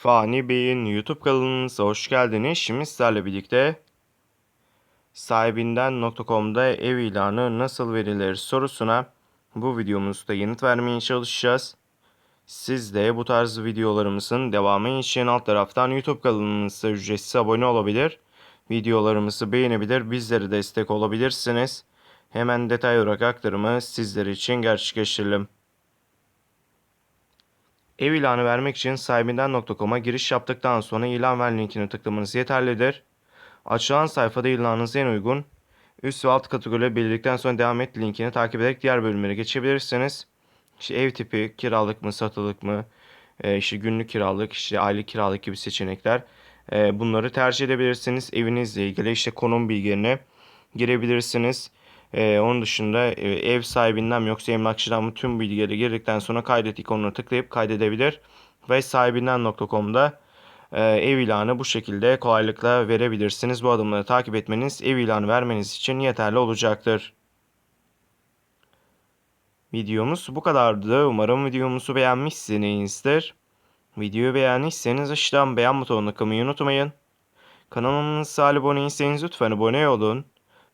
Fani Bey'in YouTube kanalınıza hoş geldiniz. Şimdi sizlerle birlikte sahibinden.com'da ev ilanı nasıl verilir sorusuna bu videomuzda yanıt vermeye çalışacağız. Siz de bu tarz videolarımızın devamı için alt taraftan YouTube kanalımıza ücretsiz abone olabilir. Videolarımızı beğenebilir, bizlere destek olabilirsiniz. Hemen detay olarak aktarımı sizler için gerçekleştirelim. Ev ilanı vermek için sahibinden.com'a giriş yaptıktan sonra ilan ver linkine tıklamanız yeterlidir. Açılan sayfada ilanınıza en uygun üst ve alt kategorileri belirledikten sonra devam et linkini takip ederek diğer bölümlere geçebilirsiniz. İşte ev tipi, kiralık mı, satılık mı, e, işte günlük kiralık, işte aylık kiralık gibi seçenekler. E, bunları tercih edebilirsiniz. Evinizle ilgili işte konum bilgilerine girebilirsiniz. Ee, onun dışında e, ev sahibinden mi yoksa emlakçıdan mı tüm bilgileri girdikten sonra kaydet ikonuna tıklayıp kaydedebilir. Ve sahibinden.com'da e, ev ilanı bu şekilde kolaylıkla verebilirsiniz. Bu adımları takip etmeniz ev ilanı vermeniz için yeterli olacaktır. Videomuz bu kadardı. Umarım videomuzu beğenmişsinizdir. Videoyu beğendiyseniz aşağıdan beğen butonuna tıklamayı unutmayın. Kanalımıza abone değilseniz lütfen abone olun.